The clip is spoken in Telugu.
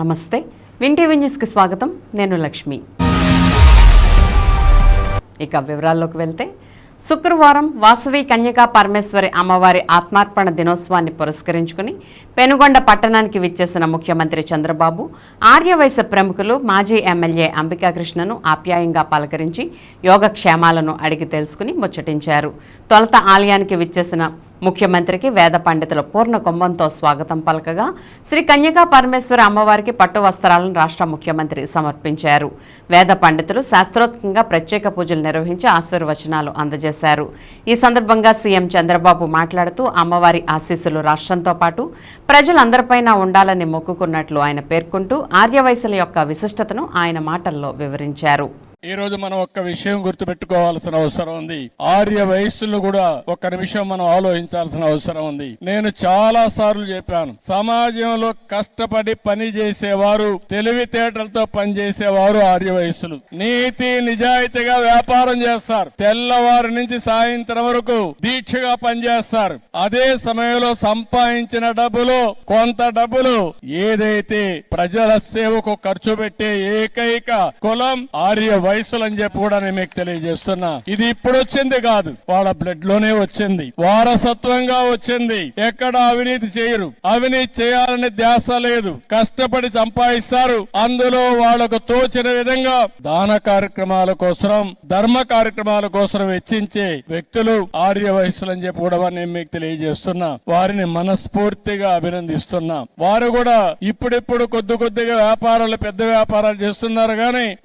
నమస్తే. వింటీవీ న్యూస్కి స్వాగతం. నేను లక్ష్మి. ఇక వివరాల్లోకి వెళ్తే శుక్రవారం వాసవి కన్యకా పరమేశ్వరి అమ్మవారి ఆత్మార్పణ దినోత్సవాన్ని పురస్కరించుకుని పెనుగొండ పట్టణానికి విచ్చేసిన ముఖ్యమంత్రి చంద్రబాబు ఆర్యవైశ్య ప్రముఖులు మాజీ ఎమ్మెల్యే అంబికాకృష్ణను ఆప్యాయంగా పలకరించి యోగక్షేమాలను అడిగి తెలుసుకుని ముచ్చటించారు. తొలత ఆలయానికి విచ్చేసిన ముఖ్యమంత్రికి వేద పండితులు పూర్ణ కుంభంతో స్వాగతం పలకగా శ్రీ కన్యకా పరమేశ్వర అమ్మవారికి పట్టు వస్త్రాలను రాష్ట్ర ముఖ్యమంత్రి సమర్పించారు. వేద పండితులు శాస్త్రోత్కంగా ప్రత్యేక పూజలు నిర్వహించి ఆశీర్వచనాలు అందజేశారు. ఈ సందర్భంగా సీఎం చంద్రబాబు మాట్లాడుతూ అమ్మవారి ఆశీస్సులు రాష్ట్రంతో పాటు ప్రజలందరిపైన ఉండాలని మొక్కుకున్నట్లు ఆయన పేర్కొంటూ ఆర్యవైశ్యుల యొక్క విశిష్టతను ఆయన మాటల్లో వివరించారు. ఈ రోజు మనం ఒక్క విషయం గుర్తుపెట్టుకోవాల్సిన అవసరం ఉంది. ఆర్య వయస్సులు కూడా ఒక్క నిమిషం మనం ఆలోచించాల్సిన అవసరం ఉంది. నేను చాలా సార్లు చెప్పాను సమాజంలో కష్టపడి పని చేసేవారు తెలివితేటలతో పని చేసేవారు ఆర్య వయస్సులు. నీతి నిజాయితీగా వ్యాపారం చేస్తారు. తెల్లవారి నుంచి సాయంత్రం వరకు దీక్షగా పనిచేస్తారు. అదే సమయంలో సంపాదించిన డబ్బులు కొంత డబ్బులు ఏదైతే ప్రజల సేవకు ఖర్చు పెట్టే ఏకైక కులం ఆర్య వయసులు అని చెప్పి కూడా నేను మీకు తెలియజేస్తున్నా. ఇది ఇప్పుడు వచ్చింది కాదు. వాళ్ళ బ్లడ్లోనే వచ్చింది. వారసత్వంగా వచ్చింది. ఎక్కడ అవినీతి చేయరు. అవినీతి చేయాలని ధ్యాస లేదు. కష్టపడి సంపాదిస్తారు. అందులో వాళ్ళకు తోచిన విధంగా దాన కార్యక్రమాల కోసం ధర్మ కార్యక్రమాల కోసం వెచ్చించే వ్యక్తులు ఆర్య వయసులు అని చెప్పి కూడా నేను మీకు తెలియజేస్తున్నా. వారిని మనస్ఫూర్తిగా అభినందిస్తున్నా. వారు కూడా ఇప్పుడిప్పుడు కొద్ది కొద్దిగా వ్యాపారాలు పెద్ద వ్యాపారాలు చేస్తున్నారు కానీ